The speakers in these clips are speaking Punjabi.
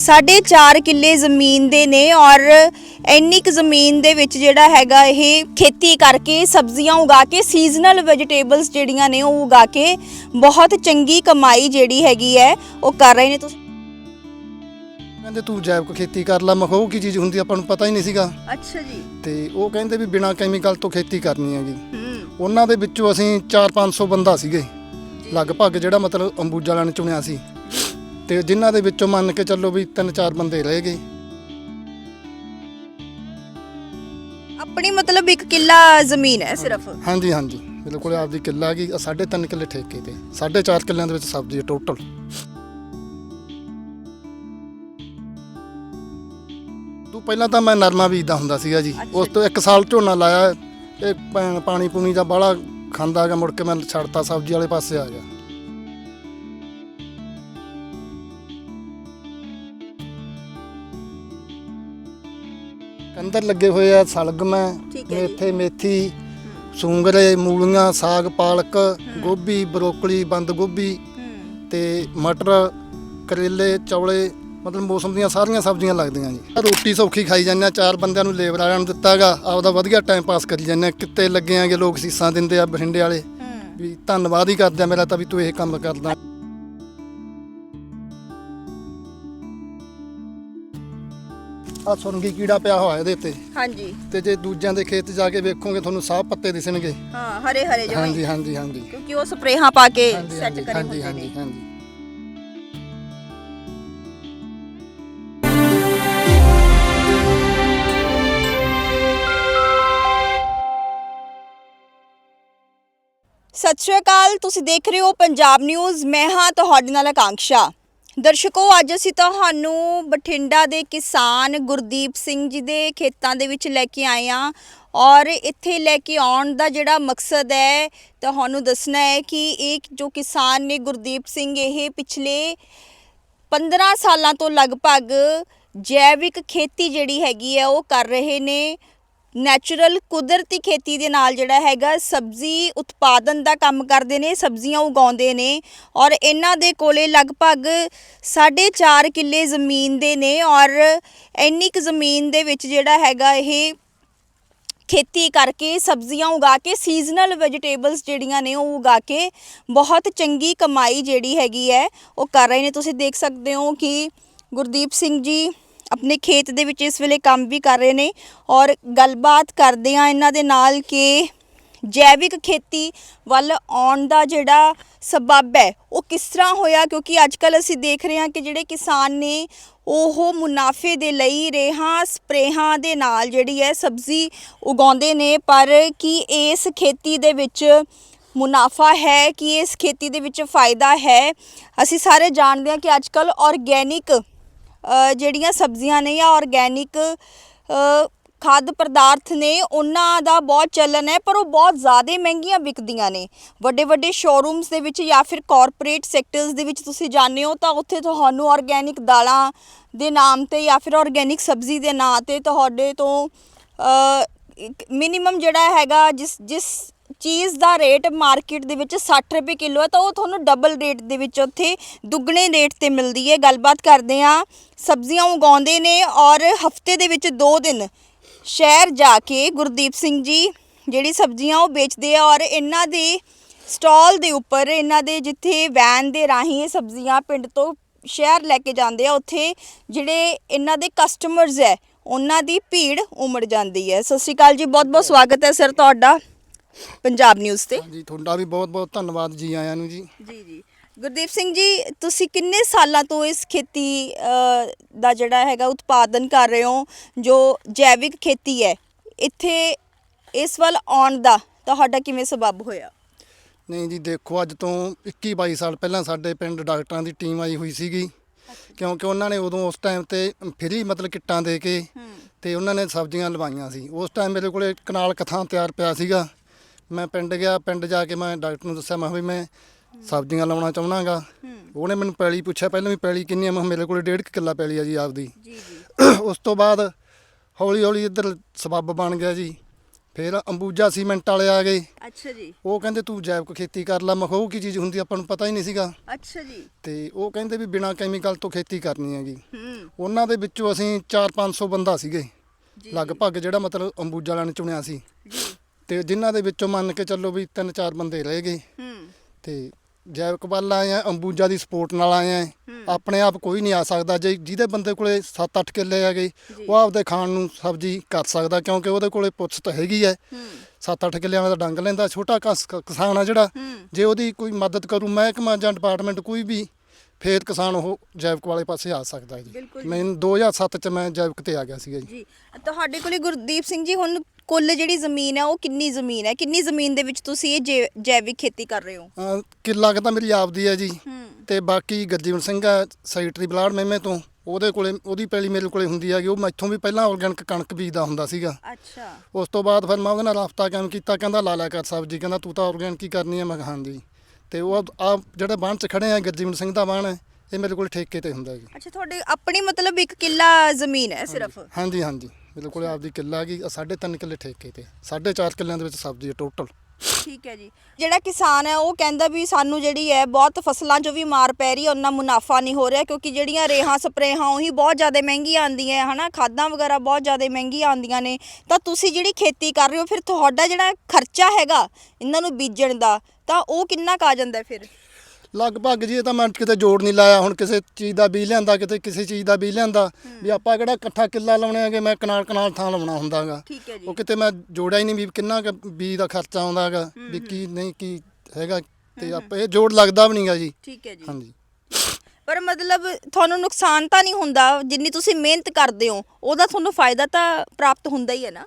ਸਾਢੇ 4 ਕਿੱਲੇ ਜ਼ਮੀਨ ਦੇ ਨੇ ਔਰ ਇੰਨੀ ਕੁ ਜ਼ਮੀਨ ਦੇ ਵਿੱਚ ਜਿਹੜਾ ਹੈਗਾ ਇਹ ਖੇਤੀ ਕਰਕੇ ਸਬਜ਼ੀਆਂ ਉਗਾ ਕੇ ਸੀਜ਼ਨਲ ਵੈਜੀਟੇਬਲਸ ਜਿਹੜੀਆਂ ਨੇ ਉਹ ਉਗਾ ਕੇ ਬਹੁਤ ਚੰਗੀ ਕਮਾਈ ਜਿਹੜੀ ਹੈਗੀ ਹੈ ਉਹ ਕਰ ਰਹੇ ਨੇ ਤੁਸੀਂ। ਕਹਿੰਦੇ ਤੂੰ ਜੈਵਿਕ ਖੇਤੀ ਕਰ ਲੈ ਮੈਂ ਕਿਹਾ ਉਹ ਕੀ ਚੀਜ਼ ਹੁੰਦੀ ਆਪਾਂ ਨੂੰ ਪਤਾ ਹੀ ਨਹੀਂ ਸੀਗਾ। ਅੱਛਾ ਜੀ। ਤੇ ਉਹ ਕਹਿੰਦੇ ਵੀ ਬਿਨਾਂ ਕੈਮੀਕਲ ਤੋਂ ਖੇਤੀ ਕਰਨੀ ਹੈਗੀ। ਹੂੰ। ਉਹਨਾਂ ਦੇ ਵਿੱਚੋਂ ਅਸੀਂ 4-500 ਬੰਦਾ ਸੀਗੇ। ਲਗਭਗ ਜਿਹੜਾ ਮਤਲਬ ਅੰਬੂਜਾ ਨੇ ਚੁਣਿਆ ਸੀ। ਤੇ ਜਿਨ੍ਹਾਂ ਦੇ ਵਿੱਚੋਂ ਮੰਨ ਕੇ ਚੱਲੋ ਵੀ 3-4 ਬੰਦੇ ਰਹਿ ਗਏ। ਆਪਣੀ ਮਤਲਬ ਇੱਕ ਕਿੱਲਾ ਜ਼ਮੀਨ ਹੈ ਸਿਰਫ? ਹਾਂਜੀ ਹਾਂਜੀ ਬਿਲਕੁਲ ਆਪਦੀ ਕਿੱਲਾ ਹੈਗੀ। 3.5 ਕਿੱਲੇ ਠੇਕੇ ਤੇ। 4.5 ਕਿੱਲਿਆਂ ਦੇ ਵਿੱਚ ਸਬਜ਼ੀ ਟੋਟਲ ਤੂੰ ਪਹਿਲਾਂ ਤਾਂ ਮੈਂ ਨਰਮਾ ਬੀਜਦਾ ਹੁੰਦਾ ਸੀਗਾ ਜੀ। ਉਸ ਤੋਂ 1 ਸਾਲ ਝੋਨਾ ਲਾਇਆ ਇਹ ਪਾ- ਪਾਣੀ ਪੂਣੀ ਦਾ ਬਾਹਲਾ ਖਾਂਦਾ ਹੈਗਾ ਮੁੜ ਕੇ ਮੈਂ ਛੱਡਤਾ ਸਬਜ਼ੀ ਵਾਲੇ ਪਾਸੇ ਆ ਗਿਆ। ਅੰਦਰ ਲੱਗੇ ਹੋਏ ਆ ਸਲਗਮ ਹੈ ਠੀਕ ਹੈ ਜੀ। ਮੇਥੇ ਮੇਥੀ ਸੂੰਗਰੇ ਮੂਲੀਆਂ ਸਾਗ ਪਾਲਕ ਗੋਭੀ ਬਰੋਕਲੀ ਬੰਦ ਗੋਭੀ ਹੂੰ। ਤੇ ਮਟਰ ਕਰੇਲੇ ਚੌਲੇ ਮਤਲਬ ਮੌਸਮ ਦੀਆਂ ਸਾਰੀਆਂ ਸਬਜ਼ੀਆਂ ਲੱਗਦੀਆਂ ਜੀ। ਰੋਟੀ ਸੌਖੀ ਖਾਈ ਜਾਂਦੇ ਆ ਚਾਰ ਬੰਦਿਆਂ ਨੂੰ ਲੇਬਰ ਵਾਲਿਆਂ ਨੂੰ ਦਿੱਤਾਗਾ ਆਪਦਾ ਵਧੀਆ ਟਾਈਮ ਪਾਸ ਕਰੀ ਜਾਂਦੇ ਆ ਕਿਤੇ ਲੱਗੇ ਆਗੇ ਲੋਕ ਸੀਸਾਂ ਦਿੰਦੇ ਆ ਬਠਿੰਡੇ ਵਾਲੇ। ਹੂੰ। ਵੀ ਧੰਨਵਾਦ ਹੀ ਕਰਦੇ ਆ ਮੇਰਾ ਤਾਂ ਵੀ ਤੂੰ ਇਹ ਕੰਮ ਕਰਦਾ। ਆ ਸੁਰੰਗੀ ਕੀੜਾ ਪਿਆ ਹੋਇਆ ਇਹਦੇ ਤੇ ਹਾਂਜੀ। ਤੇ ਜੇ ਦੂਜਿਆਂ ਦੇ ਖੇਤ ਜਾ ਕੇ ਵੇਖੋਗੇ ਤੁਹਾਨੂੰ ਸਾਹ ਪੱਤੇ ਦਿਸਣਗੇ। ਹਾਂ ਹਰੇ ਹਰੇ ਜਿਵੇਂ ਹਾਂਜੀ ਹਾਂਜੀ ਹਾਂਜੀ। ਕਿਉਂਕਿ ਉਹ ਸਪਰੇਹਾਂ ਪਾ ਕੇ ਸੈੱਟ ਕਰੇ ਹਾਂਜੀ ਹਾਂਜੀ ਸਤਿ ਸ਼੍ਰੀ ਅਕਾਲ ਤੁਸੀਂ ਦੇਖ ਰਹੇ ਹੋ ਪੰਜਾਬ ਨਿਊਜ਼। ਮੈਂ ਹਾਂ ਤੁਹਾਡੇ ਨਾਲ ਆਕਾਂक्षा ਦਰਸ਼ਕੋ, ਅੱਜ ਅਸੀਂ ਤੁਹਾਨੂੰ ਬਠਿੰਡਾ ਦੇ ਕਿਸਾਨ ਗੁਰਦੀਪ ਸਿੰਘ ਜੀ ਦੇ ਖੇਤਾਂ ਦੇ ਵਿੱਚ ਲੈ ਕੇ ਆਏ ਹਾਂ ਔਰ ਇੱਥੇ ਲੈ ਕੇ ਆਉਣ ਦਾ ਜਿਹੜਾ ਮਕਸਦ ਹੈ, ਤੁਹਾਨੂੰ ਦੱਸਣਾ ਹੈ ਕਿ ਇਹ ਜੋ ਕਿਸਾਨ ਨੇ ਗੁਰਦੀਪ ਸਿੰਘ, ਇਹ ਪਿਛਲੇ 15 ਸਾਲਾਂ ਤੋਂ ਲਗਭਗ ਜੈਵਿਕ ਖੇਤੀ ਜਿਹੜੀ ਹੈਗੀ ਹੈ, ਉਹ ਕਰ ਰਹੇ ਨੇ। ਨੈਚੁਰਲ ਕੁਦਰਤੀ ਖੇਤੀ ਦੇ ਨਾਲ ਜਿਹੜਾ ਹੈਗਾ ਸਬਜ਼ੀ ਉਤਪਾਦਨ ਦਾ ਕੰਮ ਕਰਦੇ ਨੇ, ਸਬਜ਼ੀਆਂ ਉਗਾਉਂਦੇ ਨੇ ਔਰ ਇਹਨਾਂ ਦੇ ਕੋਲੇ ਲਗਭਗ 4.5 ਕਿੱਲੇ ਜ਼ਮੀਨ ਦੇ ਨੇ ਔਰ ਇੰਨੀ ਕੁ ਜ਼ਮੀਨ ਦੇ ਵਿੱਚ ਜਿਹੜਾ ਹੈਗਾ ਇਹ ਖੇਤੀ ਕਰਕੇ ਸਬਜ਼ੀਆਂ ਉਗਾ ਕੇ ਸੀਜ਼ਨਲ ਵੈਜੀਟੇਬਲਸ ਜਿਹੜੀਆਂ ਨੇ ਉਹ ਉਗਾ ਕੇ ਬਹੁਤ ਚੰਗੀ ਕਮਾਈ ਜਿਹੜੀ ਹੈਗੀ ਹੈ, ਉਹ ਕਰ ਰਹੇ ਨੇ। ਤੁਸੀਂ ਦੇਖ ਸਕਦੇ ਹੋ ਕਿ ਗੁਰਦੀਪ ਸਿੰਘ ਜੀ ਆਪਣੇ ਖੇਤ ਦੇ ਵਿੱਚ ਇਸ ਵੇਲੇ ਕੰਮ ਵੀ ਕਰ ਰਹੇ ਨੇ ਔਰ ਗੱਲਬਾਤ ਕਰਦੇ ਆ ਇਹਨਾਂ ਦੇ ਨਾਲ ਕਿ ਜੈਵਿਕ ਖੇਤੀ ਵੱਲ ਆਉਣ ਦਾ ਜਿਹੜਾ ਸਬਬ ਹੈ, ਉਹ ਕਿਸ ਤਰ੍ਹਾਂ ਹੋਇਆ? ਕਿਉਂਕਿ ਅੱਜ ਕੱਲ ਅਸੀਂ ਦੇਖ ਰਹੇ ਹਾਂ ਕਿ ਜਿਹੜੇ ਕਿਸਾਨ ਨੇ, ਉਹ ਮੁਨਾਫੇ ਦੇ ਲਈ ਰੇਹਾਂ, ਸਪਰੇਹਾਂ ਦੇ ਨਾਲ ਜਿਹੜੀ ਹੈ ਸਬਜ਼ੀ ਉਗਾਉਂਦੇ ਨੇ, ਪਰ ਕੀ ਇਸ ਖੇਤੀ ਦੇ ਵਿੱਚ ਮੁਨਾਫਾ ਹੈ? ਕਿ ਇਸ ਖੇਤੀ ਦੇ ਵਿੱਚ ਫਾਇਦਾ ਹੈ? ਅਸੀਂ ਸਾਰੇ ਜਾਣਦੇ ਹਾਂ ਕਿ ਅੱਜ ਕੱਲ ਆਰਗੈਨਿਕ ਜਿਹੜੀਆਂ ਸਬਜ਼ੀਆਂ ਨੇ ਜਾਂ ਆਰਗੈਨਿਕ ਖਾਦ ਪਦਾਰਥ ਨੇ, ਉਹਨਾਂ ਦਾ ਬਹੁਤ ਚੱਲਣ ਹੈ, ਪਰ ਉਹ ਬਹੁਤ ਜ਼ਿਆਦਾ ਮਹਿੰਗੀਆਂ ਵਿਕਦੀਆਂ ਨੇ। ਵੱਡੇ ਵੱਡੇ ਸ਼ੋਰੂਮਸ ਦੇ ਵਿੱਚ ਜਾਂ ਫਿਰ ਕਾਰਪੋਰੇਟ ਸੈਕਟਰਸ ਦੇ ਵਿੱਚ ਤੁਸੀਂ ਜਾਂਦੇ ਹੋ, ਤਾਂ ਉੱਥੇ ਤੁਹਾਨੂੰ ਆਰਗੈਨਿਕ ਦਾਲਾਂ ਦੇ ਨਾਮ ਤੇ ਜਾਂ ਫਿਰ ਆਰਗੈਨਿਕ ਸਬਜ਼ੀ ਦੇ ਨਾਂ ਤੇ ਤੁਹਾਡੇ ਤੋਂ ਮਿਨੀਮਮ ਜਿਹੜਾ ਹੈਗਾ, ਜਿਸ ਜਿਸ ਚੀਜ਼ ਦਾ ਰੇਟ ਮਾਰਕੀਟ ਦੇ ਵਿੱਚ 60 ਰੁਪਏ ਕਿਲੋ ਹੈ, ਤਾਂ ਉਹ ਤੁਹਾਨੂੰ ਡਬਲ ਰੇਟ ਦੇ ਵਿੱਚ ਉੱਥੇ ਦੁੱਗਣੇ ਰੇਟ ਤੇ ਮਿਲਦੀ ਹੈ। ਗੱਲਬਾਤ ਕਰਦੇ ਆ ਸਬਜ਼ੀਆਂ ਉਗਾਉਂਦੇ ਨੇ ਔਰ ਹਫ਼ਤੇ ਦੇ ਵਿੱਚ 2 ਦਿਨ ਸ਼ਹਿਰ ਜਾ ਕੇ ਗੁਰਦੀਪ ਸਿੰਘ ਜੀ ਜਿਹੜੀ ਸਬਜ਼ੀਆਂ ਉਹ ਵੇਚਦੇ ਆ ਔਰ ਇਹਨਾਂ ਦੇ ਸਟਾਲ ਦੇ ਉੱਪਰ, ਇਹਨਾਂ ਦੇ ਜਿੱਥੇ ਵੈਨ ਦੇ ਰਾਹੀਂ ਇਹ ਸਬਜ਼ੀਆਂ ਪਿੰਡ ਤੋਂ ਸ਼ਹਿਰ ਲੈ ਕੇ ਜਾਂਦੇ ਆ, ਉੱਥੇ ਜਿਹੜੇ ਇਹਨਾਂ ਦੇ ਕਸਟਮਰਸ ਹੈ, ਉਹਨਾਂ ਦੀ ਭੀੜ ਉਮੜ ਜਾਂਦੀ ਹੈ। ਸਤਿ ਸ਼੍ਰੀ ਅਕਾਲ ਜੀ ਬਹੁਤ ਬਹੁਤ ਸਵਾਗਤ ਹੈ ਸਰ ਤੁਹਾਡਾ। ਪੰਜਾਬ ਨਿਊਜ਼ ਤੇ। ਜੀ ਤੁਹਾਡਾ ਵੀ ਬਹੁਤ ਬਹੁਤ ਧੰਨਵਾਦ ਜੀ ਆਇਆਂ ਨੂੰ ਜੀ। ਜੀ ਜੀ। ਗੁਰਦੀਪ ਸਿੰਘ ਜੀ ਤੁਸੀਂ ਕਿੰਨੇ ਸਾਲਾਂ ਤੋਂ ਇਸ ਖੇਤੀ ਅ, ਦਾ ਜਿਹੜਾ ਹੈਗਾ ਉਤਪਾਦਨ ਕਰ ਰਹੇ ਹੋ ਜੋ ਜੈਵਿਕ ਖੇਤੀ ਹੈ? ਇੱਥੇ ਇਸ ਵੱਲ ਆਉਣ ਦਾ ਤੁਹਾਡਾ ਕਿਵੇਂ ਸਬਬ ਹੋਇਆ? ਨਹੀਂ ਜੀ ਦੇਖੋ ਅੱਜ ਤੋਂ 21 22 ਸਾਲ ਪਹਿਲਾਂ ਸਾਡੇ ਪਿੰਡ ਡਾਕਟਰਾਂ ਦੀ ਟੀਮ ਆਈ ਹੋਈ ਸੀਗੀ। ਕਿਉਂਕਿ ਉਹਨਾਂ ਨੇ ਉਦੋਂ ਉਸ ਟਾਈਮ ਤੇ ਫ੍ਰੀ ਮਤਲਬ ਕਿੱਟਾਂ ਦੇ ਕੇ ਤੇ ਉਹਨਾਂ ਨੇ ਸਬਜ਼ੀਆਂ ਲਵਾਈਆਂ ਸੀ। ਉਸ ਟਾਈਮ ਮੇਰੇ ਕੋਲੇ ਕਨਾਲ ਕਥਾਂ ਤਿਆਰ ਪਿਆ ਸੀਗਾ। ਮੈਂ ਪਿੰਡ ਗਿਆ ਪਿੰਡ ਜਾ ਕੇ ਮੈਂ ਡਾਕਟਰ ਨੂੰ ਦੱਸਿਆ ਮੈਂ ਕਿਹਾ ਵੀ ਮੈਂ ਸਬਜ਼ੀਆਂ ਲਾਉਣਾ ਚਾਹੁੰਦਾਗਾ ਉਹਨੇ ਮੈਨੂੰ ਪੈਲੀ ਪੁੱਛਿਆ ਪਹਿਲਾਂ ਵੀ ਪੈਲੀ ਕਿੰਨੀ ਆ? ਮੈਂ ਕਿਹਾ ਮੇਰੇ ਕੋਲੇ ਡੇਢ ਕੁ ਕਿੱਲਾ ਪੈਲੀ ਆ ਜੀ ਆਪਦੀ। ਜੀ ਜੀ। ਉਸ ਤੋਂ ਬਾਅਦ ਹੌਲੀ ਹੌਲੀ ਇੱਧਰ ਸਬੱਬ ਬਣ ਗਿਆ ਜੀ। ਫਿਰ ਅੰਬੂਜਾ ਸੀਮੈਂਟ ਵਾਲੇ ਆ ਗਏ। ਅੱਛਾ ਜੀ। ਉਹ ਕਹਿੰਦੇ ਤੂੰ ਜੈਵਿਕ ਖੇਤੀ ਕਰ ਲੈ ਮੈਂ ਕਿਹਾ ਉਹ ਕੀ ਚੀਜ਼ ਹੁੰਦੀ ਆਪਾਂ ਨੂੰ ਪਤਾ ਹੀ ਨਹੀਂ ਸੀਗਾ। ਅੱਛਾ ਜੀ। ਤੇ ਉਹ ਕਹਿੰਦੇ ਵੀ ਬਿਨਾਂ ਕੈਮੀਕਲ ਤੋਂ ਖੇਤੀ ਕਰਨੀ ਹੈਗੀ। ਹੂੰ। ਉਹਨਾਂ ਦੇ ਵਿੱਚੋਂ ਅਸੀਂ 4-500 ਬੰਦਾ ਸੀਗੇ। ਲਗਭਗ ਜਿਹੜਾ ਮਤਲਬ ਅੰਬੂਜਾ ਨੇ ਚੁਣਿਆ ਸੀ। ਜੀ। ਤੇ ਜਿਨ੍ਹਾਂ ਦੇ ਵਿੱਚੋਂ ਮੰਨ ਕੇ ਚੱਲੋ ਵੀ 3-4 ਬੰਦੇ ਰਹਿ ਗਏ। ਹੂੰ। ਤੇ ਜੈਵਿਕ ਵੱਲ ਆਏ ਆ ਅੰਬੂਜਾ ਦੀ ਸਪੋਰਟ ਨਾਲ ਆਏ ਆ। ਆਪਣੇ ਆਪ ਕੋਈ ਨਹੀਂ ਆ ਸਕਦਾ। ਜੇ ਜਿਹਦੇ ਬੰਦੇ ਕੋਲੇ 7-8 ਕਿੱਲੇ ਹੈਗੇ। ਉਹ ਆਪਦੇ ਖਾਣ ਨੂੰ ਸਬਜ਼ੀ ਕਰ ਸਕਦਾ ਕਿਉਂਕਿ ਉਹਦੇ ਕੋਲੇ ਪੁੱਛ ਤਾਂ ਹੈਗੀ ਹੈ। ਹੂੰ 7-8 ਕਿੱਲਿਆਂ ਦਾ ਡੰਗ ਲੈਂਦਾ ਛੋਟਾ ਕਸ- ਕਿਸਾਨ ਆ ਜਿਹੜਾ। ਜੇ ਉਹਦੀ ਕੋਈ ਮਦਦ ਕਰੂ ਮਹਿਕਮਾ ਜਾਂ ਡਿਪਾਰਟਮੈਂਟ ਕੋਈ ਵੀ ਫੇਰ ਕਿਸਾਨ ਉਹ ਜੈਵਿਕ ਵਾਲੇ ਪਾਸੇ ਆ ਸਕਦਾ ਹੈ ਬਿਲਕੁਲ ਜੀ। ਜੀ। ਮੈਂ 2007 ਚ ਮੈਂ ਜੈਵਿਕ ਤੇ ਆ ਗਿਆ ਸੀਗਾ ਜੀ। ਜੀ। ਤੁਹਾਡੇ ਕੋਲੇ ਗੁਰਦੀਪ ਸਿੰਘ ਜੀ ਹੁਣ ਕੁੱਲ ਜਿਹੜੀ ਜ਼ਮੀਨ ਹੈ ਉਹ ਕਿੰਨੀ ਜ਼ਮੀਨ ਹੈ? ਕਿੰਨੀ ਜ਼ਮੀਨ ਦੇ ਵਿੱਚ ਤੁਸੀਂ ਇਹ ਜੈ- ਜੈਵਿਕ ਖੇਤੀ ਕਰ ਰਹੇ ਹੋ? ਅਹ ਕਿੱਲਾ ਕੁ ਤਾਂ ਮੇਰੀ ਆਪਦੀ ਹੈ ਜੀ। ਤੇ ਬਾਕੀ ਗਰਜੀਵਨ ਸਿੰਘ ਹੈ ਸੈਕਟਰੀ ਬਲਾੜ ਮਹਿਮੇ ਤੋਂ। ਉਹਦੇ ਕੋਲੇ ਉਹਦੀ ਪੈਲੀ ਮੇਰੇ ਕੋਲੇ ਹੁੰਦੀ ਹੈਗੀ। ਉਹ ਮੈਥੋਂ ਵੀ ਪਹਿਲਾਂ ਆਰਗੈਨਿਕ ਕਣਕ ਬੀਜਦਾ ਹੁੰਦਾ ਸੀਗਾ। ਅੱਛਾ। ਉਸ ਤੋਂ ਬਾਅਦ ਫਿਰ ਮੈਂ ਉਹਦੇ ਨਾਲ ਰਫਤਾ ਕੰਮ ਕੀਤਾ ਕਹਿੰਦਾ ਲਾ ਲਿਆ ਕਰ ਸਬਜ਼ੀ। ਕਹਿੰਦਾ ਤੂੰ ਤਾਂ ਆਰਗੈਨਿਕ ਹੀ ਕਰਨੀ ਹੈ। ਮੈਂ ਕਿਹਾ ਹਾਂਜੀ। ਤੇ ਉਹ ਆ ਜਿਹੜੇ ਬਾਣ ਚ ਖੜੇ ਆ ਗਰਜੀਵਨ ਸਿੰਘ ਦਾ ਬਾਣ ਹੈ ਇਹ ਮੇਰੇ ਕੋਲ ਠੇਕੇ ਤੇ ਹੁੰਦਾ ਜੀ ਅੱਛਾ ਤੁਹਾਡੇ ਆਪਣੀ ਮਤਲਬ ਇੱਕ ਕਿੱਲਾ ਜ਼ਮੀਨ ਹੈ ਸਿਰਫ? ਹਾਂਜੀ ਹਾਂਜੀ। ਮੇਰੇ ਕੋਲ ਆਪਦੀ ਕਿੱਲਾ ਹੈਗੀ 3.5 ਕਿੱਲੇ ਠੇਕੇ ਤੇ 4.5 ਕਿੱਲਿਆਂ ਦੇ ਵਿੱਚ ਸਬਜ਼ੀ ਹੈ ਟੋਟਲ ਠੀਕ ਹੈ ਜੀ। ਜਿਹੜਾ ਕਿਸਾਨ ਹੈ, ਉਹ ਕਹਿੰਦਾ ਵੀ ਸਾਨੂੰ ਜਿਹੜੀ ਹੈ, ਬਹੁਤ ਫਸਲਾਂ 'ਚੋਂ ਵੀ ਮਾਰ ਪੈ ਰਹੀ ਹੈ ਉਹਨਾਂ ਮੁਨਾਫਾ ਨਹੀਂ ਹੋ ਰਿਹਾ, ਕਿਉਂਕਿ ਜਿਹੜੀਆਂ ਰੇਹਾਂ ਸਪਰੇਹਾਂ, ਉਹੀ ਬਹੁਤ ਜ਼ਿਆਦਾ ਮਹਿੰਗੀਆਂ ਆਉਂਦੀਆਂ ਹਨਾ? ਖਾਦਾਂ ਵਗੈਰਾ ਬਹੁਤ ਜ਼ਿਆਦਾ ਮਹਿੰਗੀਆਂ ਆਉਂਦੀਆਂ ਨੇ। ਤਾਂ ਤੁਸੀਂ ਜਿਹੜੀ ਖੇਤੀ ਕਰ ਰਹੇ ਹੋ, ਫਿਰ ਤੁਹਾਡਾ ਜਿਹੜਾ ਖਰਚਾ ਹੈਗਾ, ਇਹਨਾਂ ਨੂੰ ਬੀਜਣ ਦਾ, ਤਾਂ ਉਹ ਕਿੰਨਾ ਕੁ ਆ ਜਾਂਦਾ ਫਿਰ? ਲਗਭਗ ਜੀ ਇਹ ਤਾਂ ਮੈਂ ਕਿਤੇ ਜੋੜ ਨਹੀਂ ਲਾਇਆ। ਹੁਣ ਕਿਸੇ ਚੀਜ਼ ਦਾ ਬੀਜ ਲਿਆਂਦਾ ਕਿਤੇ ਕਿਸੇ ਚੀਜ਼ ਦਾ ਬੀਜ ਲਿਆਂਦਾ ਵੀ ਆਪਾਂ ਕਿਹੜਾ ਇਕੱਠਾ ਕਿੱਲਾ ਲਾਉਣੇ ਹੈਗੇ ਮੈਂ ਕਨਾਲ ਕਨਾਲ ਥਾਂ ਲਾਉਣਾ ਹੁੰਦਾਗਾ। ਠੀਕ ਹੈ ਜੀ। ਉਹ ਕਿਤੇ ਮੈਂ ਜੋੜਿਆ ਹੀ ਨਹੀਂ ਵੀ ਕਿੰਨਾ ਕੁ ਬੀਜ ਦਾ ਖਰਚਾ ਆਉਂਦਾ ਹੈਗਾ ਵੀ ਕੀ ਨਹੀਂ ਕੀ ਹੈਗਾ ਤੇ ਆਪਾਂ ਇਹ ਜੋੜ ਲੱਗਦਾ ਵੀ ਨਹੀਂਗਾ ਜੀ। ਠੀਕ ਹੈ ਜੀ। ਹਾਂਜੀ। ਪਰ ਮਤਲਬ ਤੁਹਾਨੂੰ ਨੁਕਸਾਨ ਤਾਂ ਨਹੀਂ ਹੁੰਦਾ ਜਿੰਨੀ ਤੁਸੀਂ ਮਿਹਨਤ ਕਰਦੇ ਹੋ ਉਹਦਾ ਤੁਹਾਨੂੰ ਫਾਇਦਾ ਤਾਂ ਪ੍ਰਾਪਤ ਹੁੰਦਾ ਹੀ ਹੈ ਨਾ।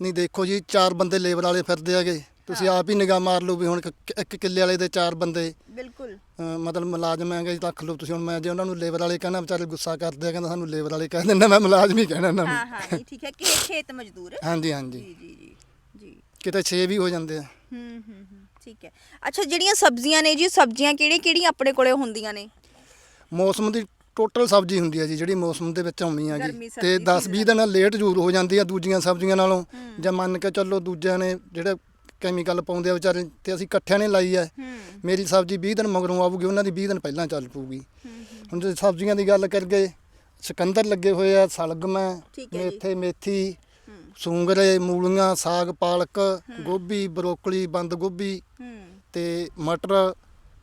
ਨਹੀਂ ਦੇਖੋ ਜੀ ਚਾਰ ਬੰਦੇ ਲੇਬਰ ਵਾਲੇ ਫਿਰਦੇ ਹੈਗੇ। ਤੁਸੀਂ ਆਪ ਹੀ ਨਿਗਾਹ ਮਾਰ ਲਓ ਵੀ ਹੁਣ ਇੱਕ- ਇੱਕ ਕਿੱਲੇ ਵਾਲੇ ਦੇ ਚਾਰ ਬੰਦੇ ਬਿਲਕੁਲ। ਅਹ ਮਤਲਬ ਮੁਲਾਜ਼ਮ ਹੈਗੇ ਰੱਖ ਲਓ ਤੁਸੀਂ ਹੁਣ ਮੈਂ ਜੇ ਉਹਨਾਂ ਨੂੰ ਲੇਬਰ ਵਾਲੇ ਕਹਿਣਾ ਵਿਚਾਰੇ ਗੁੱਸਾ ਕਰਦੇ ਆ ਕਹਿੰਦਾ ਸਾਨੂੰ ਲੇਬਰ ਵਾਲੇ ਕਹਿ ਦਿੰਦਾ ਮੈਂ ਮੁਲਾਜ਼ਮ ਹੀ ਕਹਿਣਾ ਇਹਨਾਂ ਨੂੰ। ਹਾਂ ਹਾਂ ਨਹੀਂ ਠੀਕ ਹੈ ਕਿ ਖੇਤ ਮਜ਼ਦੂਰ। ਹਾਂਜੀ ਹਾਂਜੀ। ਜੀ ਜੀ ਜੀ ਜੀ। ਕਿਤੇ 6 ਵੀ ਹੋ ਜਾਂਦੇ ਆ। ਹੂੰ ਹੂੰ ਹੂੰ ਠੀਕ ਹੈ। ਅੱਛਾ ਜਿਹੜੀਆਂ ਸਬਜ਼ੀਆਂ ਨੇ ਜੀ ਸਬਜ਼ੀਆਂ ਕਿਹੜੀ ਕਿਹੜੀਆਂ ਆਪਣੇ ਕੋਲੇ ਹੁੰਦੀਆਂ ਨੇ? ਮੌਸਮ ਦੀ ਟੋਟਲ ਸਬਜ਼ੀ ਹੁੰਦੀ ਹੈ ਜੀ ਜਿਹੜੀ ਮੌਸਮ ਦੇ ਵਿੱਚ ਆਉਣੀ ਗਰਮੀ, ਹੈਗੀ ਸਰਦੀ, ਤੇ 10 20 ਦਿਨ ਲੇਟ ਜ਼ਰੂਰ ਹੋ ਜਾਂਦੀ ਆ ਦੂਜੀਆਂ ਸਬਜ਼ੀਆਂ ਨਾਲੋਂ। ਜੇ ਮੰਨ ਕੇ ਚੱਲੋ ਦੂਜਿਆਂ ਨੇ ਜਿਹੜੇ ਕੈਮੀਕਲ ਪਾਉਂਦੇ ਆ ਵਿਚਾਰੇ ਤੇ ਅਸੀਂ ਇਕੱਠਿਆਂ ਨੇ ਲਾਈ ਹੂੰ। ਮੇਰੀ ਸਬਜ਼ੀ 20 ਦਿਨ ਮਗਰੋਂ ਆਊਗੀ ਉਹਨਾਂ ਦੀ 20 ਦਿਨ ਪਹਿਲਾਂ ਚੱਲ ਪਊਗੀ। ਹੁਣ ਜੇ ਸਬਜ਼ੀਆਂ ਦੀ ਗੱਲ ਕਰੀਏ ਸਿਕੰਦਰ ਲੱਗੇ ਹੋਏ ਆ ਸਲਗਮ। ਮੇਥੇ ਮੇਥੀ ਸੂੰਗਰੇ ਮੂਲੀਆਂ ਸਾਗ ਪਾਲਕ ਗੋਭੀ ਬਰੋਕਲੀ ਬੰਦ ਗੋਭੀ ਤੇ ਮਟਰ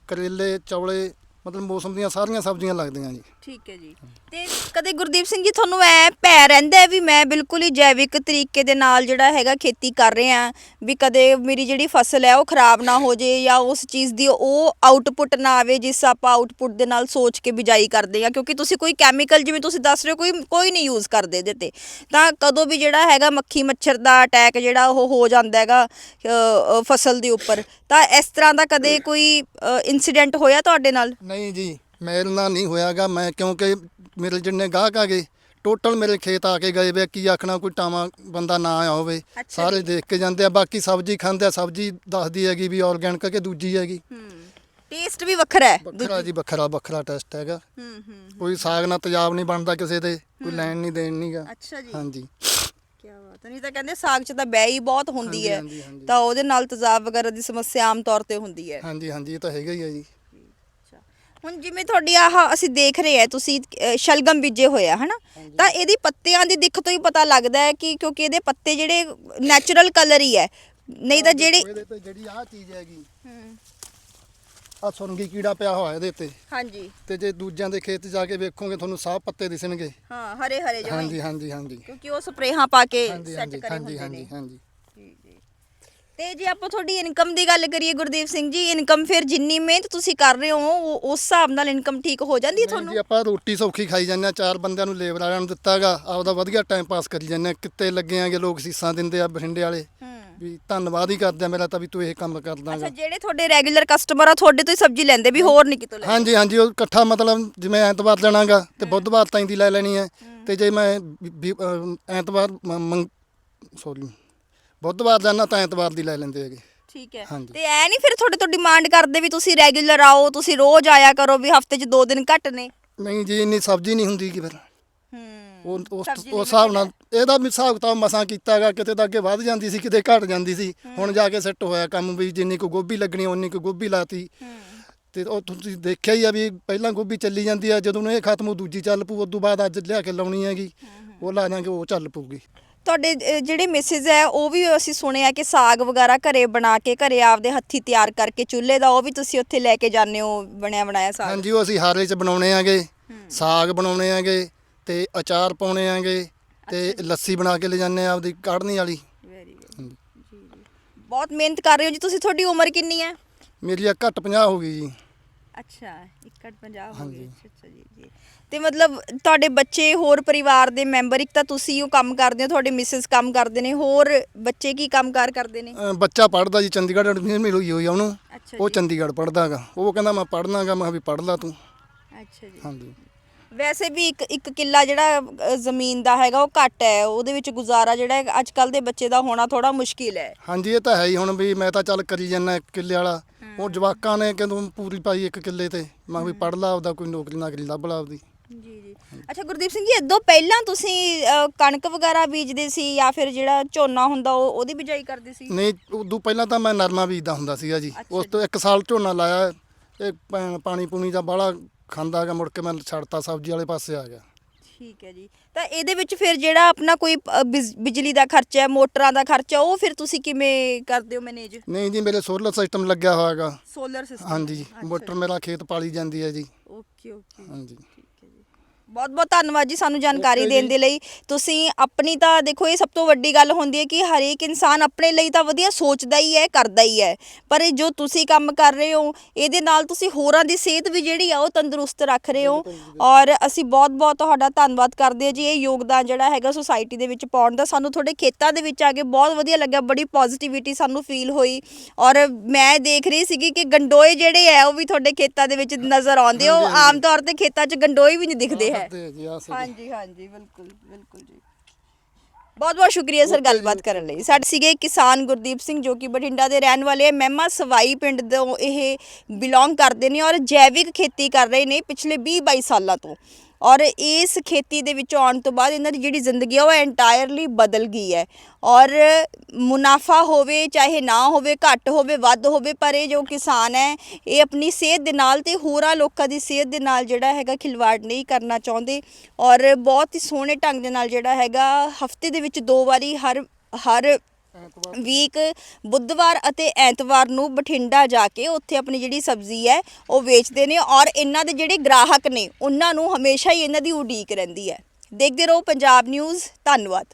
ਕਰੇਲੇ ਚੌਲੇ ਮਤਲਬ ਮੌਸਮ ਦੀਆਂ ਸਾਰੀਆਂ ਸਬਜ਼ੀਆਂ ਲੱਗਦੀਆਂ ਜੀ। ਠੀਕ ਹੈ ਜੀ। ਤੇ ਕਦੇ ਗੁਰਦੀਪ ਸਿੰਘ ਜੀ, ਤੁਹਾਨੂੰ ਐ ਪੈ ਰਹਿੰਦਾ ਹੈ ਵੀ ਮੈਂ ਬਿਲਕੁਲ ਹੀ ਜੈਵਿਕ ਤਰੀਕੇ ਦੇ ਨਾਲ ਜਿਹੜਾ ਹੈਗਾ ਖੇਤੀ ਕਰ ਰਿਹਾ ਵੀ ਕਦੇ ਮੇਰੀ ਜਿਹੜੀ ਫਸਲ ਹੈ ਉਹ ਖਰਾਬ ਨਾ ਹੋ ਜੇ ਜਾਂ ਉਸ ਚੀਜ਼ ਦੀ ਉਹ ਆਊਟਪੁੱਟ ਨਾ ਆਵੇ, ਜਿਸ ਆਪਾਂ ਆਊਟਪੁੱਟ ਦੇ ਨਾਲ ਸੋਚ ਕੇ ਬਿਜਾਈ ਕਰਦੇ ਆ ਕਿਉਂਕਿ ਤੁਸੀਂ ਕੋਈ ਕੈਮੀਕਲ ਜਿਵੇਂ ਤੁਸੀਂ ਦੱਸ ਰਹੇ ਹੋ, ਕੋਈ ਕੋਈ ਨਹੀਂ ਯੂਜ਼ ਕਰਦੇ ਇਹਦੇ ਤੇ। ਤਾਂ ਕਦੋਂ ਵੀ ਜਿਹੜਾ ਹੈਗਾ ਮੱਖੀ ਮੱਛਰ ਦਾ ਅਟੈਕ ਜਿਹੜਾ ਉਹ ਹੋ ਜਾਂਦਾ ਹੈਗਾ ਫਸਲ ਦੇ ਉੱਪਰ। ਤਾਂ ਇਸ ਤਰ੍ਹਾਂ ਦਾ ਕਦੇ ਕੋਈ ਇਨਸੀਡੈਂਟ ਹੋਇਆ ਤੁਹਾਡੇ ਨਾਲ? ਨਹੀਂ ਜੀ। ਮੇਰੇ ਨਾਲ ਨਹੀਂ ਹੋਇਆਗਾ ਮੈਂ ਕਿਉਂਕਿ ਮੇਰੇ ਜਿੰਨੇ ਗਾਹਕ ਆ ਗਏ ਟੋਟਲ ਮੇਰੇ ਖੇਤ ਆ ਕੇ ਗਏ ਵੇ ਕੀ ਆਖਣਾ ਕੋਈ ਟਾਵਾਂ ਬੰਦਾ ਨਾ ਆਇਆ ਹੋਵੇ ਸਾਰੇ ਦੇਖ ਕੇ ਜਾਂਦੇ ਆ ਬਾਕੀ ਸਬਜ਼ੀ ਖਾਂਦੇ ਆ ਸਬਜ਼ੀ ਦੱਸਦੀ ਹੈਗੀ ਵੀ ਆਰਗੈਨਿਕ ਕਿ ਦੂਜੀ ਹੈਗੀ। ਹੂੰ ਟੇਸਟ ਵੀ ਵੱਖਰਾ ਹੈ ਵੱਖਰਾ ਜੀ ਵੱਖਰਾ ਵੱਖਰਾ ਟੈਸਟ ਹੈਗਾ। ਹੂੰ ਹੂੰ ਕੋਈ ਸਾਗ ਨਾਲ ਤੇਜ਼ਾਬ ਨਹੀਂ ਬਣਦਾ ਕਿਸੇ ਦੇ ਕੋਈ ਲੈਣ ਨਹੀਂ ਦੇਣ ਨਹੀਂਗਾ ਅੱਛਾ ਜੀ। ਹਾਂਜੀ। ਕੀ ਬਾਤ ਹੈ ਨਹੀਂ ਤਾਂ ਕਹਿੰਦੇ ਸਾਗ 'ਚ ਤਾਂ ਬੈ ਹੀ ਬਹੁਤ ਹੁੰਦੀ ਹੈ। ਤਾਂ ਉਹਦੇ ਨਾਲ ਤੇਜ਼ਾਬ ਵਗੈਰਾ ਦੀ ਸਮੱਸਿਆ ਆਮ ਤੌਰ ਤੇ ਹੁੰਦੀ ਹੈ। ਹਾਂਜੀ ਹਾਂਜੀ ਇਹ ਤਾਂ ਹੈਗਾ ਹੀ ਹੈ ਜੀ। ਹੁਣ ਜਿਵੇਂ ਤੁਹਾਡੀ ਆਹ ਅਸੀਂ ਦੇਖ ਰਹੇ ਆ ਤੁਸੀਂ ਅ, ਸ਼ਲਗਮ ਬੀਜੇ ਹੋਏ ਆ ਹਨਾ? ਤਾਂ ਇਹਦੀ ਪੱਤਿਆਂ ਦੀ ਦਿੱਖ ਤੋਂ ਹੀ ਪਤਾ ਲੱਗਦਾ ਹੈ ਕਿ ਕਿਉਂਕਿ ਇਹਦੇ ਪੱਤੇ ਜਿਹੜੇ ਨੈਚੁਰਲ ਕਲਰ ਹੀ ਹੈ। ਨਹੀਂ ਤਾਂ ਜਿਹੜੇ ਇਹਦੇ ਤੇ ਜਿਹੜੀ ਆਹ ਚੀਜ਼ ਹੈਗੀ ਆ ਸੁਰੰਗੀ ਕੀੜਾ ਪਿਆ ਹੋਇਆ ਇਹਦੇ ਤੇ। ਹਾਂਜੀ। ਤੇ ਜੇ ਦੂਜਿਆਂ ਦੇ ਖੇਤ ਜਾ ਕੇ ਵੇਖੋਗੇ ਤੁਹਾਨੂੰ ਸਾਫ਼ ਪੱਤੇ ਦਿਸਣਗੇ। ਹਾਂ ਹਰੇ ਹਰੇ ਜਿਵੇਂ ਹਾਂਜੀ ਹਾਂਜੀ ਹਾਂਜੀ। ਕਿਉਂਕਿ ਉਹ ਸਪਰੇਹਾਂ ਪਾ ਕੇ ਹਾਂਜੀ ਸੈੱਟ ਹਾਂਜੀ ਕਰੇ ਹਾਂਜੀ ਹੁੰਦੇ ਹਾਂਜੀ ਨੇ। ਹਾਂਜੀ ਜੀ ਜੀ ਤੇ ਜੇ ਆਪਾਂ ਤੁਹਾਡੀ ਇਨਕਮ ਦੀ ਗੱਲ ਕਰੀਏ ਗੁਰਦੀਪ ਸਿੰਘ ਜੀ ਇਨਕਮ ਫਿਰ ਜਿੰਨੀ ਮਿਹਨਤ ਤੁਸੀਂ ਕਰ ਰਹੇ ਹੋ ਉਹ- ਉਸ ਹਿਸਾਬ ਨਾਲ ਇਨਕਮ ਠੀਕ ਹੋ ਜਾਂਦੀ ਹੈ ਤੁਹਾਨੂੰ? ਜੀ ਆਪਾਂ ਰੋਟੀ ਸੌਖੀ ਖਾਈ ਜਾਂਦੇ ਹਾਂ ਚਾਰ ਬੰਦਿਆਂ ਨੂੰ ਲੇਬਰ ਵਾਲਿਆਂ ਨੂੰ ਦਿੱਤਾਗਾ ਆਪਦਾ ਵਧੀਆ ਟਾਈਮ ਪਾਸ ਕਰੀ ਜਾਂਦੇ ਹਾਂ। ਕਿੱਤੇ ਲੱਗੇ ਆਂਗੇ ਲੋਕ ਸੀਸਾਂ ਦਿੰਦੇ ਆ ਬਠਿੰਡੇ ਵਾਲੇ। ਹੂੰ। ਵੀ ਧੰਨਵਾਦ ਹੀ ਕਰਦੇ ਆ ਮੇਰਾ ਤਾਂ ਵੀ ਤੂੰ ਇਹ ਕੰਮ ਅੱਛਾ ਜਿਹੜੇ ਤੁਹਾਡੇ ਰੈਗੂਲਰ ਕਸਟਮਰ ਆ ਤੁਹਾਡੇ ਤੋਂ ਹੀ ਸਬਜ਼ੀ ਲੈਂਦੇ ਵੀ ਹੋਰ ਨਹੀਂ ਕਿਤੋਂ ਲੈਂਦੇ? ਹਾਂਜੀ ਹਾਂਜੀ ਉਹ ਇਕੱਠਾ ਮਤਲਬ ਜਿਵੇਂ ਐਤਵਾਰ ਲੈਣਾਗਾ ਤੇ ਬੁੱਧਵਾਰ ਤਾਈਂ ਦੀ ਲੈ ਲੈਣੀ ਹੈ। ਤੇ ਜੇ ਮੈਂ ਵੀ- ਵੀ, ਅਹ, ਐਤਵਾਰ ਸੌਰੀ ਬੁੱਧਵਾਰ ਜਾਣਾ ਤਾਂ ਐਤਵਾਰ ਦੀ ਲੈ ਲੈਂਦੇ ਹੈਗੇ। ਠੀਕ ਹੈ। ਹਾਂਜੀ। ਤੇ ਐ ਨਹੀਂ ਫਿਰ ਤੁਹਾਡੇ ਤੋਂ ਡਿਮਾਂਡ ਕਰਦੇ ਵੀ ਤੁਸੀਂ ਰੈਗੂਲਰ ਆਓ ਤੁਸੀਂ ਰੋਜ਼ ਆਇਆ ਕਰੋ ਵੀ ਹਫ਼ਤੇ 'ਚ ਦੋ ਦਿਨ ਘੱਟ ਨੇ। ਨਹੀਂ ਜੀ ਇੰਨੀ ਸਬਜ਼ੀ ਨਹੀਂ ਹੁੰਦੀ ਕਿ ਫਿਰ। ਹੂੰ ਉਹ ਉਸ ਸਬਜ਼ੀ ਉਸ ਹਿਸਾਬ ਨਾਲ ਇਹਦਾ ਵੀ ਹਿਸਾਬ ਕਿਤਾਬ ਮਸਾਂ ਕੀਤਾ ਹੈਗਾ ਕਿਤੇ ਤਾਂ ਅੱਗੇ ਵੱਧ ਜਾਂਦੀ ਸੀ ਕਿਤੇ ਘਟ ਜਾਂਦੀ ਸੀ। ਹੁਣ ਜਾ ਕੇ ਸੈੱਟ ਹੋਇਆ ਕੰਮ ਵੀ ਜਿੰਨੀ ਕੁ ਗੋਭੀ ਲੱਗਣੀ ਉਨੀ ਕੁ ਗੋਭੀ ਲਾਤੀ। ਤੇ ਉਹ ਤੁਸੀਂ ਦੇਖਿਆ ਹੀ ਆ ਵੀ ਪਹਿਲਾਂ ਗੋਭੀ ਚੱਲੀ ਜਾਂਦੀ ਆ ਜਦੋਂ ਨੂੰ ਇਹ ਖਤਮ ਹੋ ਦੂਜੀ ਚੱਲ ਪੂ ਉਦੋਂ ਬਾਅਦ ਅੱਜ ਲਿਆ ਕੇ ਲਾਉਣੀ ਹੈਗੀ। ਉਹ ਲਾ ਦਾਂਗੇ ਉਹ ਚੱਲ ਪਊਗੀ। ਤੁਹਾਡੇ ਅ, ਜਿਹੜੇ ਮਿਸਿਸ ਹੈ ਉਹ ਵੀ ਅਸੀਂ ਸੁਣਿਆ ਕਿ ਸਾਗ ਵਗੈਰਾ ਘਰੇ ਬਣਾ ਕੇ ਘਰੇ ਆਪਦੇ ਹੱਥੀ ਤਿਆਰ ਕਰਕੇ ਚੁੱਲ੍ਹੇ ਦਾ ਉਹ ਵੀ ਤੁਸੀਂ ਉੱਥੇ ਲੈ ਕੇ ਜਾਂਦੇ ਹੋ ਬਣਿਆ ਬਣਾਇਆ ਸਾਗ? ਹਾਂਜੀ ਉਹ ਅਸੀਂ ਹਾਰੇ 'ਚ ਬਣਾਉਣੇ ਆਂਗੇ ਸਾਗ ਬਣਾਉਣੇ ਆਂਗੇ ਤੇ ਅਚਾਰ ਪਾਉਣੇ ਆਂਗੇ ਤੇ ਲੱਸੀ ਬਣਾ ਕੇ ਲੈ ਜਾਂਦੇ ਆ ਆਪਦੀ ਕਾੜਨੀ ਵਾਲੀ। ਵੈਰੀ ਗੁੱਡ ਹਾਂਜੀ। ਜੀ ਜੀ। ਬਹੁਤ ਮਿਹਨਤ ਕਰ ਰਹੇ ਹੋ ਜੀ ਤੁਸੀਂ ਤੁਹਾਡੀ ਉਮਰ ਕਿੰਨੀ ਹੈ? ਮੇਰੀ ਆ ਘੱਟ 50 ਹੋ ਗਈ ਜੀ। ਅੱਛਾ 1.50 ਹੋ ਹਾਂਜੀ। ਗਏ ਅੱਛਾ ਅੱਛਾ ਜੀ ਜੀ। ਤੇ ਮਤਲਬ ਤੁਹਾਡੇ ਬੱਚੇ ਹੋਰ ਪਰਿਵਾਰ ਦੇ ਮੈਂਬਰ ਇੱਕ ਤਾਂ ਤੁਸੀਂ ਉਹ ਕੰਮ ਕਰਦੇ ਹੋ ਤੁਹਾਡੇ ਮਿਸਿਸ ਕੰਮ ਕਰਦੇ ਨੇ ਹੋਰ ਬੱਚੇ ਕੀ ਕੰਮਕਾਰ ਕਰਦੇ ਨੇ? ਬੱਚਾ ਪੜਦਾ ਜੀ ਚੰਡੀਗੜ੍ਹ ਐਡਮਿਸ਼ਨ ਮਿਲ ਹੋਈ ਹੋਈ ਆ ਉਹਨੂੰ। ਅੱਛਾ ਉਹ ਚੰਡੀਗੜ੍ਹ ਪੜਦਾਗਾ ਉਹ ਕਹਿੰਦਾ ਮੈਂ ਪੜਨਾਗਾ ਮੈਂ ਕਿਹਾ ਵੀ ਪੜ ਲਾ ਤੂੰ। ਅੱਛਾ ਜੀ। ਹਾਂਜੀ। ਵੈਸੇ ਵੀ ਇੱਕ ਇੱਕ ਕਿੱਲਾ ਜਿਹੜਾ ਅ, ਜ਼ਮੀਨ ਦਾ ਹੈਗਾ ਉਹ ਘੱਟ ਹੈ। ਉਹਦੇ ਵਿੱਚ ਗੁਜ਼ਾਰਾ ਜਿਹੜਾ ਅੱਜ ਕੱਲ ਦੇ ਬੱਚੇ ਦਾ ਹੋਣਾ ਥੋੜਾ ਮੁਸ਼ਕਿਲ ਹੈ। ਹਾਂਜੀ ਇਹ ਤਾਂ ਹੈ ਹੀ ਹੁਣ ਵੀ ਮੈਂ ਤਾਂ ਚੱਲ ਕਰੀ ਜਾਂਦਾ ਇੱਕ ਕਿੱਲੇ ਵਾਲਾ। ਉਹ ਜਵਾਕਾਂ ਨੇ ਕਹਿੰਦੋਂ ਪੂਰੀ ਪਾਈ ਇੱਕ ਕਿੱਲੇ ਤੇ। ਮੈਂ ਕਿਹਾ ਵੀ ਪੜ ਲਾ ਆਪਦਾ ਕੋਈ ਨੌਕਰੀ ਨਾਕਰੀ ਲੱਭ ਲਾ ਆਪਦੀ। ਜੀ ਜੀ। ਅੱਛਾ ਗੁਰਦੀਪ ਸਿੰਘ ਜੀ ਇਦੋਂ ਪਹਿਲਾਂ ਤੁਸੀਂ ਅ, ਕਣਕ ਵਗੈਰਾ ਬੀਜਦੇ ਸੀ ਜਾਂ ਫਿਰ ਜਿਹੜਾ ਝੋਨਾ ਹੁੰਦਾ ਉਹ ਉਹਦੀ ਬਿਜਾਈ ਕਰਦੇ ਸੀ? ਨਹੀਂ ਉਦੋਂ ਪਹਿਲਾਂ ਤਾਂ ਮੈਂ ਨਰਮਾ ਬੀਜਦਾ ਹੁੰਦਾ ਸੀਗਾ ਜੀ। ਅੱਛਾ ਉਸ ਤੋਂ ਇੱਕ ਸਾਲ ਝੋਨਾ ਲਾਇਆ ਇਹ ਪਾ- ਪਾਣੀ ਪੂਣੀ ਦਾ ਬਾਹਲਾ ਖਾਂਦਾ ਗਾ ਮੁੜ ਕੇ ਮੈਂ ਛੱਡਤਾ ਸਬਜ਼ੀ ਵਾਲੇ ਪਾਸੇ ਆ ਗਿਆ। ਠੀਕ ਹੈ ਜੀ। ਤਾਂ ਇਹਦੇ ਵਿੱਚ ਫਿਰ ਜਿਹੜਾ ਆਪਣਾ ਕੋਈ ਅ, ਬਿਜ- ਬਿਜਲੀ ਦਾ ਖਰਚਾ ਹੈ ਮੋਟਰਾਂ ਦਾ ਖਰਚਾ ਉਹ ਫਿਰ ਤੁਸੀਂ ਕਿਵੇਂ ਕਰਦੇ ਹੋ ਮੈਨੇਜ ਨਹੀਂ ਜੀ ਮੇਰੇ ਸੋਲਰ ਸਿਸਟਮ ਲੱਗਿਆ ਹੋਇਆ ਹੈਗਾ। ਸੋਲਰ ਸਿਸਟਮ ਹਾਂਜੀ ਮੋਟਰ ਮੇਰਾ ਖੇਤ ਪਾਲੀ ਜਾਂਦੀ ਹੈ ਜੀ। ਓਕੇ ਓਕੇ ਹਾਂਜੀ। ਬਹੁਤ ਬਹੁਤ ਧੰਨਵਾਦ ਜੀ ਸਾਨੂੰ ਜਾਣਕਾਰੀ ਦੇਣ। ਦੇ ਲਈ। ਤੁਸੀਂ ਆਪਣੀ ਤਾਂ ਦੇਖੋ ਇਹ ਸਭ ਤੋਂ ਵੱਡੀ ਗੱਲ ਹੁੰਦੀ ਹੈ ਕਿ ਹਰੇਕ ਇਨਸਾਨ ਆਪਣੇ ਲਈ ਤਾਂ ਵਧੀਆ ਸੋਚਦਾ ਹੀ ਹੈ ਕਰਦਾ ਹੀ ਹੈ। ਪਰ ਇਹ ਜੋ ਤੁਸੀਂ ਕੰਮ ਕਰ ਰਹੇ ਹੋ ਇਹਦੇ ਨਾਲ ਤੁਸੀਂ ਹੋਰਾਂ ਦੀ ਸਿਹਤ ਵੀ ਜਿਹੜੀ ਆ ਉਹ ਤੰਦਰੁਸਤ ਰੱਖ ਰਹੇ ਹੋ। ਔਰ ਅਸੀਂ ਬਹੁਤ ਬਹੁਤ ਤੁਹਾਡਾ ਧੰਨਵਾਦ ਕਰਦੇ ਹਾਂ ਜੀ। ਇਹ ਯੋਗਦਾਨ ਜਿਹੜਾ ਹੈਗਾ ਸੁਸਾਇਟੀ ਦੇ ਵਿੱਚ ਪਾਉਣ ਦਾ ਸਾਨੂੰ ਤੁਹਾਡੇ ਖੇਤਾਂ ਦੇ ਵਿੱਚ ਆ ਕੇ ਬਹੁਤ ਵਧੀਆ ਲੱਗਿਆ ਬੜੀ ਪੋਜ਼ਿਟਿਵਿਟੀ ਸਾਨੂੰ ਫੀਲ ਹੋਈ। ਔਰ ਮੈਂ ਦੇਖ ਰਹੀ ਸੀਗੀ ਕਿ ਗੰਡੋਏ ਜਿਹੜੇ ਆ ਉਹ ਵੀ ਤੁਹਾਡੇ ਖੇਤਾਂ ਦੇ ਵਿੱਚ ਨਜ਼ਰ ਆਉਂਦੇ ਹੋ। ਆਮ ਤੌਰ ਤੇ ਖੇਤਾਂ 'ਚ ਗੰਡੋਏ ਵੀ ਨਹੀਂ ਦਿਖਦੇ ਹੈ ਜੀ ਆ ਹਾਂਜੀ ਹਾਂਜੀ ਬਿਲਕੁਲ ਬਿਲਕੁਲ ਜੀ। ਬਹੁਤ ਬਹੁਤ ਸ਼ੁਕਰੀਆ ਸਰ ਗੱਲਬਾਤ ਕਰਨ ਲਈ। ਸਾਡੇ ਸੀਗੇ ਕਿਸਾਨ ਗੁਰਦੀਪ ਸਿੰਘ ਜੋ ਕਿ ਬਠਿੰਡਾ ਦੇ ਰਹਿਣ ਵਾਲੇ ਹੈ ਮਹਿਮਾ ਸਵਾਈ ਪਿੰਡ ਤੋਂ ਇਹ ਬਿਲੋਂਗ ਕਰਦੇ ਨੇ ਔਰ ਜੈਵਿਕ ਖੇਤੀ ਕਰ ਰਹੇ ਨੇ ਪਿਛਲੇ 20 22 ਸਾਲਾਂ ਤੋਂ। ਔਰ ਇਸ ਖੇਤੀ ਦੇ ਵਿੱਚ ਆਉਣ ਤੋਂ ਬਾਅਦ ਇਹਨਾਂ ਦੀ ਜਿਹੜੀ ਜ਼ਿੰਦਗੀ ਆ, ਉਹ ਐਂਟਾਇਰਲੀ ਬਦਲ ਗਈ ਹੈ। ਔਰ ਮੁਨਾਫਾ ਹੋਵੇ, ਚਾਹੇ ਨਾ ਹੋਵੇ, ਘੱਟ ਹੋਵੇ, ਵੱਧ ਹੋਵੇ, ਪਰ ਇਹ ਜੋ ਕਿਸਾਨ ਹੈ, ਇਹ ਆਪਣੀ ਸਿਹਤ ਦੇ ਨਾਲ ਤੇ ਹੋਰਾਂ ਲੋਕਾਂ ਦੀ ਸਿਹਤ ਦੇ ਨਾਲ ਜਿਹੜਾ ਹੈਗਾ ਖਿਲਵਾੜ ਨਹੀਂ ਕਰਨਾ ਚਾਹੁੰਦੇ। ਔਰ ਬਹੁਤ ਹੀ ਸੋਹਣੇ ਢੰਗ ਦੇ ਨਾਲ ਜਿਹੜਾ ਹੈਗਾ, ਹਫ਼ਤੇ ਦੇ ਵਿੱਚ ਦੋ ਵਾਰੀ ਹਰ ਹਰ ਵੀਕ, ਬੁੱਧਵਾਰ ਅਤੇ ਐਤਵਾਰ ਨੂੰ ਬਠਿੰਡਾ ਜਾ ਕੇ ਉੱਥੇ ਆਪਣੀ ਜਿਹੜੀ ਸਬਜ਼ੀ ਹੈ, ਉਹ ਵੇਚਦੇ ਨੇ ਔਰ ਇਹਨਾਂ ਦੇ ਜਿਹੜੇ ਗ੍ਰਾਹਕ ਨੇ, ਉਹਨਾਂ ਨੂੰ ਹਮੇਸ਼ਾ ਹੀ ਇਹਨਾਂ ਦੀ ਉਡੀਕ ਰਹਿੰਦੀ ਹੈ। ਦੇਖਦੇ ਰਹੋ ਪੰਜਾਬ ਨਿਊਜ਼, ਧੰਨਵਾਦ।